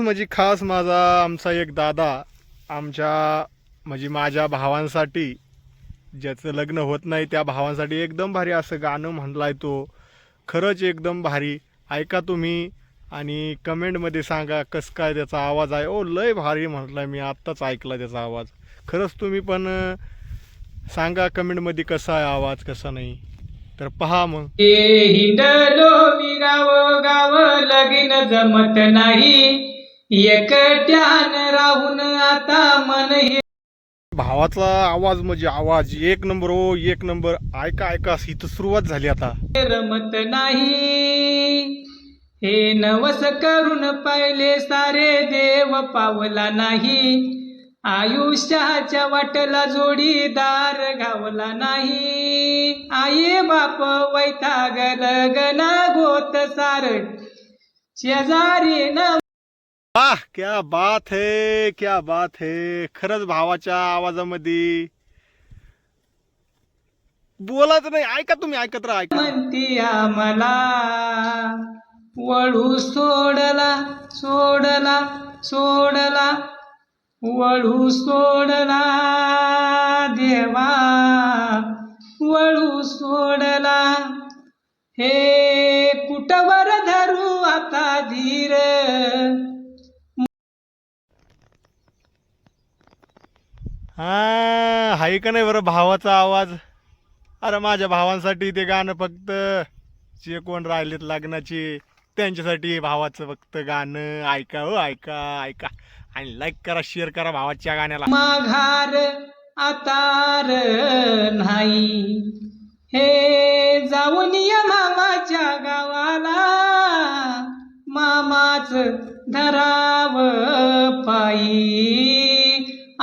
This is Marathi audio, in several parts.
म्हणजे खास माझा आमचा एक दादा आमच्या म्हणजे माझ्या भावांसाठी ज्याचं लग्न होत नाही त्या भावांसाठी एकदम भारी असं गाणं म्हणलाय तो. खरंच एकदम भारी. ऐका तुम्ही आणि कमेंटमध्ये सांगा कसं काय त्याचा आवाज आहे. ओ लय भारी म्हटलं मी आत्ताच ऐकला त्याचा आवाज. खरंच तुम्ही पण सांगा कमेंटमध्ये कसा आहे आवाज कसा नाही. तर पहा मग. गाव गाव लगीन जमत नाही. एकट्यान राहून आता मन हे भावाचा आवाज म्हणजे आवाज. एक नंबर ओ एक नंबर. ऐका ऐका इथं सुरुवात झाली आता. रमत नाही. हे नवस करून पाहिले सारे देव पावला नाही. आयुष्याच्या वाटला जोडीदार गावला नाही. आई बाप वैताग लगना गोत सार. शेजारी न हा क्या बात है क्या बात है. खरंच भावाच्या आवाजामध्ये. बोलाच नाही ऐका तुम्ही ऐकत राहा ऐका म्हणती आम्हाला वळू सोडला सोडला सोडला. वळू सोडला देवा. वळू सोडला हे हा हाय का नाही बरं भावाचा आवाज? अरे माझ्या भावांसाठी ते गाणं फक्त जे कोण राहिलेत लग्नाचे त्यांच्यासाठी भावाचं फक्त गाणं. ऐका हो ऐका ऐका. आणि लाईक करा शेअर करा भावाच्या गाण्याला. माघार आतार नाही. हे जाऊन या मामाच्या गावाला. मामाच धराव पायी.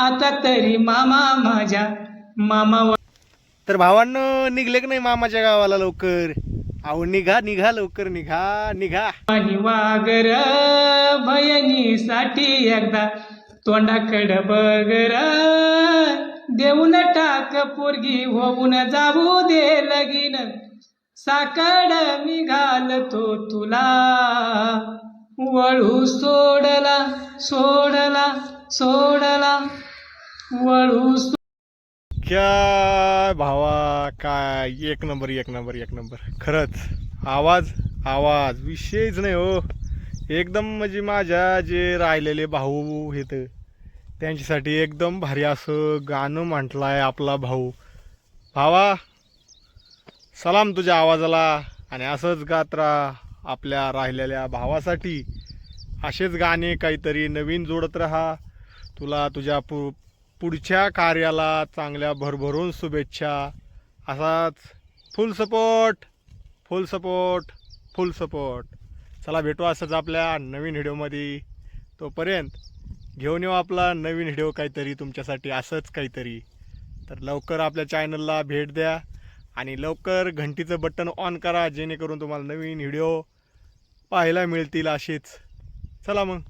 आता तरी मामा माझ्या मामा तर भावांनो निघले की नाही मामाच्या गावाला लवकर? अहो निघा निघा लवकर निघा निघा. आणि वागर बहिणीसाठी एकदा तोंडाकड बगर. देऊन टाक पोरगी होऊन जाऊ दे लगीन. साकड निघाल तो तुला. वळू सोडला सोडला सोडला. वळू क्या भावा काय? एक नंबर एक नंबर एक नंबर. खरंच आवाज आवाज. विषयच नाही हो. एकदम म्हणजे माझ्या जे राहिलेले भाऊ आहेत त्यांच्यासाठी एकदम भारी असं गाणं म्हटलं आहे आपला भाऊ. भावा सलाम तुझ्या आवाजाला. आणि असंच गात राहा आपल्या राहिलेल्या भावासाठी. असेच गाणे काहीतरी नवीन जोडत राहा. तुला तुझ्या पु पुढच्या कार्याला चांगल्या भरभरून शुभेच्छा. असाच full support full support full support चला भेटू असंच आपल्या नवीन व्हिडिओमध्ये. तोपर्यंत घेऊन येऊ आपला नवीन व्हिडिओ काहीतरी तुमच्यासाठी असंच काहीतरी. तर लवकर आपल्या चॅनलला भेट द्या आणि लवकर घंटीचं बटन ऑन करा जेणेकरून तुम्हाला नवीन व्हिडिओ पाहायला मिळतील असेच. चला मग.